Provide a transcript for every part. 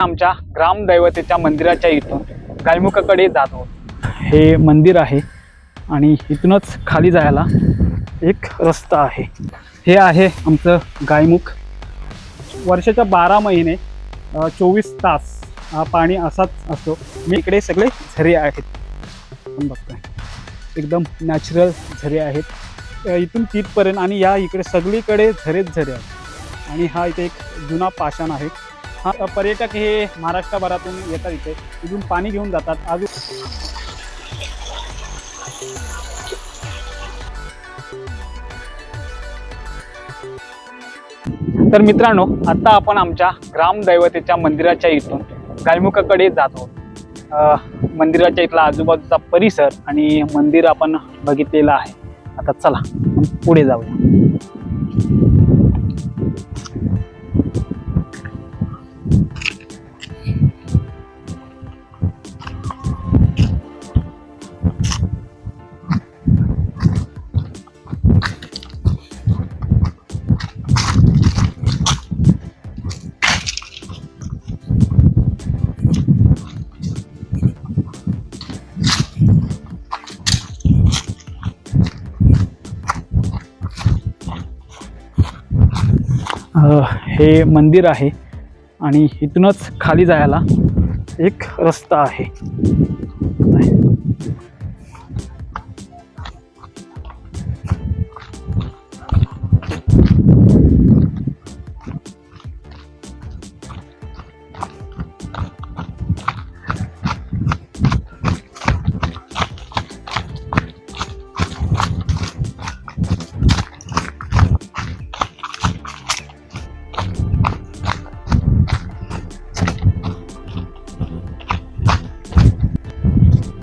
आमच्या ग्रामदैवतेच्या मंदिराच्या इथून गायमुखाकडे जातो हे मंदिर आहे आणि इथूनच खाली जायला एक रस्ता आहे. हे आहे आमचं गायमुख. वर्षाच्या बारा महिने चोवीस तास हा पाणी असाच असतो. मी इकडे सगळे झरे आहेत. आपण बघतोय. एकदम नॅचरल झरे आहेत. इथून तिथपर्यंत आणि या इकडे सगळीकडे झरेच झरे आहेत. आणि हा इथे एक जुना पाषाण आहे. हा पर्यटक हे महाराष्ट्रभरातून येतात इथे. इथून पाणी घेऊन जातात. अजून तर मित्रांनो आता आपण आमच्या ग्रामदैवतेच्या मंदिराच्या इथून गायमुखाकडे जातो आहोत. मंदिराच्या इथला आजूबाजूचा परिसर आणि मंदिर आपण बघितलेलं आहे. आता चला पुढे जाऊया. हे मंदिर आहे आणि इथूनच खाली जायला एक रस्ता आहे.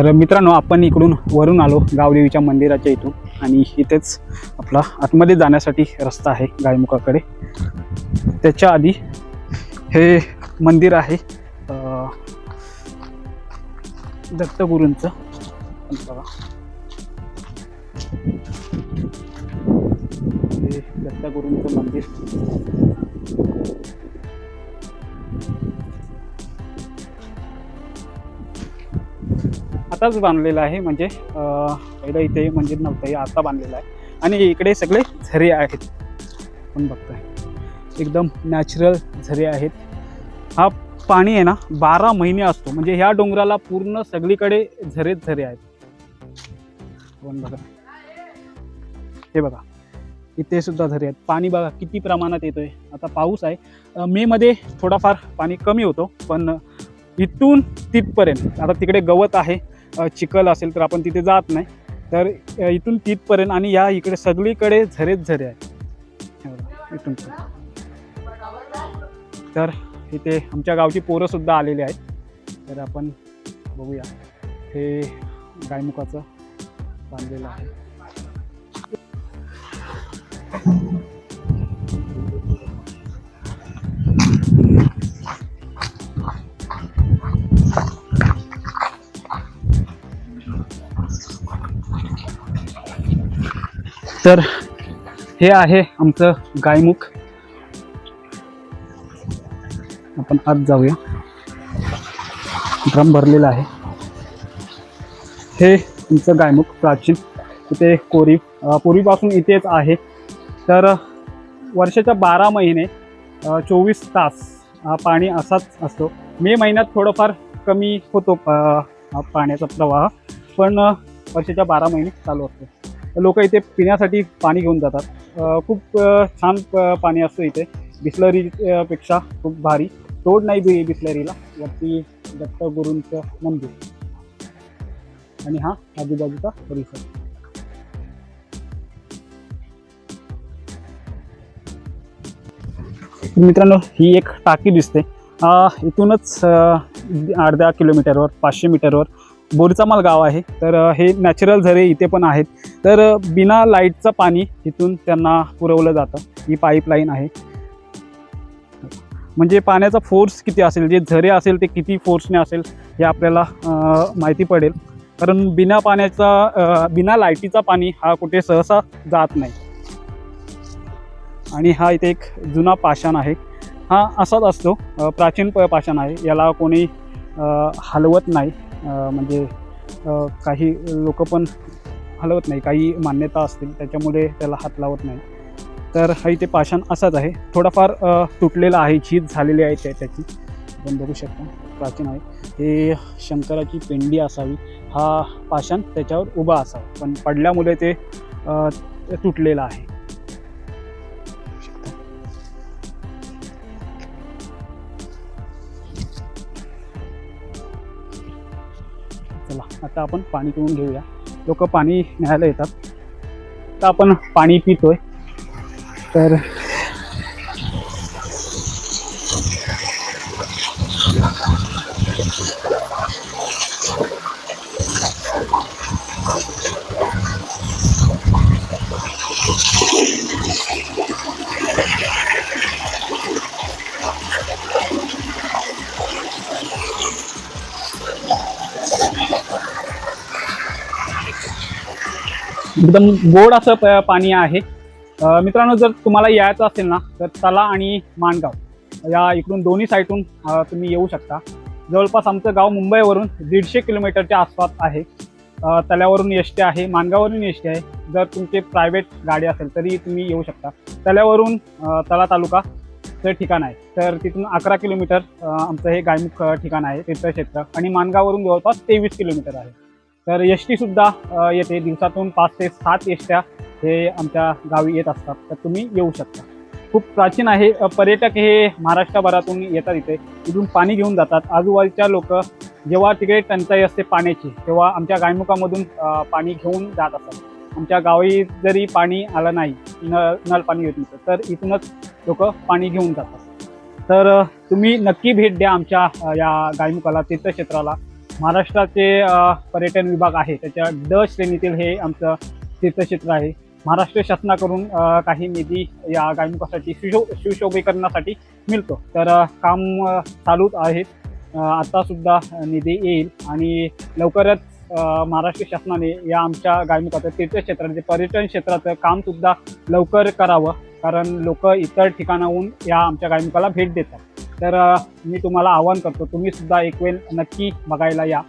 तर मित्रांनो आपण इकडून वरून आलो गावदेवीच्या मंदिराच्या इथून आणि इथेच आपला आतमध्ये जाण्यासाठी रस्ता आहे गायमुखाकडे. त्याच्या आधी हे मंदिर आहे दत्तगुरूंचं. बघा हे दत्तगुरूंचं मंदिर. आताच बांधलेलं आहे. म्हणजे पहिलं इथे मंदिर नव्हतं हे आता बांधलेलं आहे. आणि इकडे सगळे झरे आहेत. आपण बघतोय. एकदम नॅचरल झरे आहेत. हा पाणी आहे ना बारा महिने असतो. म्हणजे ह्या डोंगराला पूर्ण सगळीकडे झरेच झरे आहेत. आपण बघा. हे बघा. इथे सुद्धा झरे आहेत. पाणी बघा किती प्रमाणात येतोय. आता पाऊस आहे. मेमध्ये थोडाफार पाणी कमी होतो पण इथून तिथपर्यंत आता तिकडे गवत आहे. चिखल असेल तर आपण तिथे जात नाही. तर इथून तिथपर्यंत आणि या इकडे सगळीकडे झरेच झरे आहेत. इथून तर इथे आमच्या गावची पोरंसुद्धा आलेली आहेत. तर आपण बघूया. हे गायमुखाचं बांधलेलं आहे. तर हे आहे आमचं गायमुख. आपण आत जाऊया. ड्रम भरलेला आहे. हे तुमचं गायमुख प्राचीन. इथे कोरी पूर्वीपासून इथेच आहे. तर वर्षाच्या बारा महिने चोवीस तास हा पाणी असाच असतो. मे महिन्यात थोडंफार कमी होतो पाण्याचा प्रवाह. पण वर्षाच्या बारा महिने चालू असतो. लोक इथे पिण्यासाठी पाणी घेऊन जातात. खूप छान पाणी असतं इथे. बिस्लरीपेक्षा पेक्षा खूप भारी. तोड नाही बी बिस्लरीला. वरती दत्तगुरूंचं मंदिर. आणि हा आजूबाजूचा परिसर. मित्रांनो ही एक टाकी दिसते. इथूनच अर्ध्या किलोमीटरवर पाचशे मीटरवर बोरचामाल गाव आहे. तर हे नॅचरल झरे इथे पण आहेत. तर बिना लाईटचं पाणी इथून त्यांना पुरवलं जातं. ही पाईपलाईन आहे. म्हणजे पाण्याचा फोर्स किती असेल जे झरे असेल ते किती फोर्सने असेल हे आपल्याला माहिती पडेल. कारण बिना पाण्याचा बिना लाईटीचा पाणी हा कुठे सहसा जात नाही. आणि हा इथे एक जुना पाषाण आहे. हा असाच असतो. प्राचीन प पाषाण आहे. याला कोणी हलवत नाही. म्हणजे काही लोक पण हलवत नाही. काही मान्यता असतील त्याच्यामुळे त्याला हात लावत नाही. तर हा इथे पाषाण असाच आहे. थोडाफार तुटलेला आहे झीज झालेली आहे त्या त्याची. आपण बघू शकता. प्राचीन आहे. हे शंकराची पेंडी असावी हा पाषाण त्याच्यावर उभा असावा. पण पडल्यामुळे ते तुटलेलं आहे. आता आपण पाणी पिऊन घेऊया. लोक पाणी न्यायला येतात. तर आपण पाणी पितोय. तर एकदम गोड असं प- पाणी आहे. मित्रांनो जर तुम्हाला यायचं असेल ना तर तला आणि माणगाव या इकडून दोन्ही साईडून तुम्ही येऊ शकता. जवळपास आमचं गाव मुंबईवरून दीडशे किलोमीटरच्या आसपास आहे. तल्यावरून एस टी आहे माणगावरून एस टी आहे. जर तुमचे प्रायव्हेट गाडी असेल तरी तुम्ही येऊ शकता. तल्यावरून तला तालुका चं ठिकाण आहे. तर तिथून अकरा किलोमीटर आमचं हे गायमुख ठिकाण आहे तीर्थक्षेत्र. आणि माणगाववरून जवळपास तेवीस किलोमीटर आहे. तर एस येते दिवसातून पाच ते सात एस हे आमच्या गावी येत असतात. तर तुम्ही येऊ शकता. खूप प्राचीन आहे. पर्यटक हे महाराष्ट्रभरातून येतात इथे. इथून पाणी घेऊन जातात. आजूबाजूच्या लोक जेव्हा तिकडे टंचाई असते पाण्याची तेव्हा आमच्या गायमुखामधून पाणी घेऊन जात असतात. आमच्या गावी जरी पाणी आलं नाही नळ नळ पाणी येत नसतं तर इथूनच लोक पाणी घेऊन जातात. तर तुम्ही नक्की भेट द्या आमच्या या गायमुखाला तीर्थक्षेत्राला. महाराष्ट्राचे पर्यटन विभाग आहे त्याच्या ड श्रेणीतील हे आमचं तीर्थक्षेत्र आहे. महाराष्ट्र शासनाकडून काही निधी या गायमुखासाठी सुशो सुशोभीकरणासाठी मिळतो. तर काम चालूच आहेत. आत्तासुद्धा निधी येईल आणि लवकरच महाराष्ट्र शासनाने या आमच्या गायमुखाचं तीर्थक्षेत्राचे म्हणजे पर्यटन क्षेत्राचं कामसुद्धा लवकर करावं. कारण लोक इतर ठिकाणाहून या आमच्या गायमुखाला भेट देतात. तर मी तुम्हाला आवाहन करतो तुम्ही सुद्धा एक वेळ नक्की बघायला या.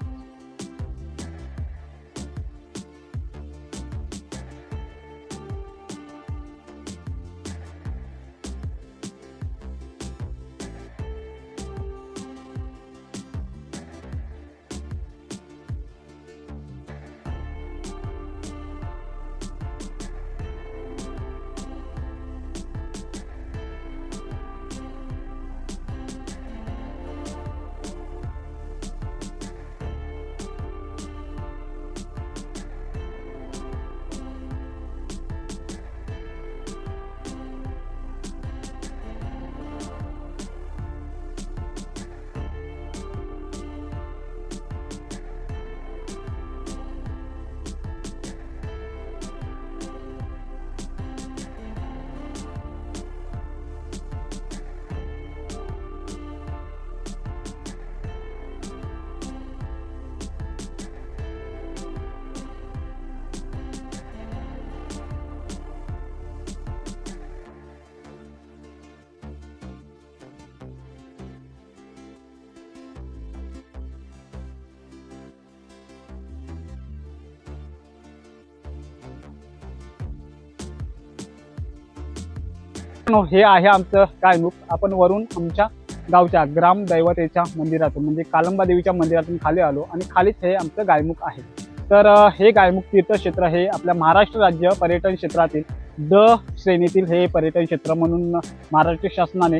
हे आहे आमचं गायमुख आपण वरून आमच्या गावच्या ग्रामदैवतेच्या मंदिरातून म्हणजे कालंबा देवीच्या मंदिरातून खाली आलो आणि खालीच हे आमचं गायमुख आहे. तर हे गायमुख तीर्थक्षेत्र हे आपल्या महाराष्ट्र राज्य पर्यटन क्षेत्रातील द श्रेणीतील हे पर्यटन क्षेत्र म्हणून महाराष्ट्र शासनाने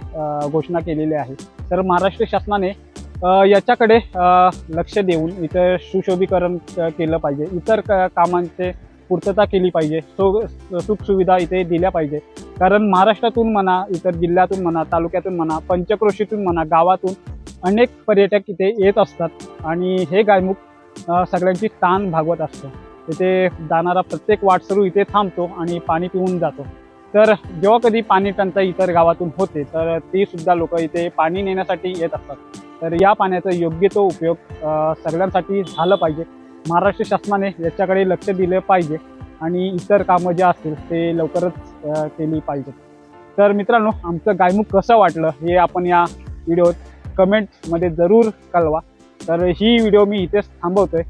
घोषणा केलेली आहे. तर महाराष्ट्र शासनाने याच्याकडे लक्ष देऊन इथं सुशोभीकरण केलं पाहिजे. इतर कामांचे पूर्तता केली पाहिजे. सो सुखसुविधा इथे दिल्या पाहिजे. कारण महाराष्ट्रातून म्हणा इतर जिल्ह्यातून म्हणा तालुक्यातून म्हणा पंचक्रोशीतून म्हणा गावातून अनेक पर्यटक इथे येत असतात. आणि हे गायमुख सगळ्यांची ताण भागवत असतं. इथे जाणारा प्रत्येक वाटसरू इथे थांबतो आणि पाणी पिऊन जातो. तर जेव्हा कधी पाणी टंचाई इतर गावातून होते तर ती सुद्धा लोक इथे पाणी नेण्यासाठी येत असतात. तर या पाण्याचा योग्य तो उपयोग सगळ्यांसाठी झालं पाहिजे. महाराष्ट्र शासनाने याच्याकडे लक्ष दिलं पाहिजे. आणि इतर कामं जे असतील ते लवकरच केली पाहिजेत. तर मित्रांनो आमचं गायमुख कसं वाटलं हे आपण या व्हिडिओत कमेंटमध्ये जरूर कळवा. तर ही व्हिडिओ मी इथेच थांबवतोय.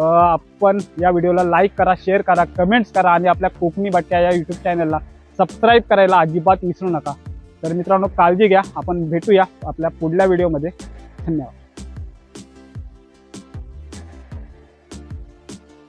आपण या व्हिडिओला लाईक करा शेअर करा कमेंट्स करा आणि आपल्या कोकणी भट्ट्या या यूट्यूब चॅनलला सबस्क्राईब करायला अजिबात विसरू नका. तर मित्रांनो काळजी घ्या. आपण भेटूया आपल्या पुढल्या व्हिडिओमध्ये. धन्यवाद.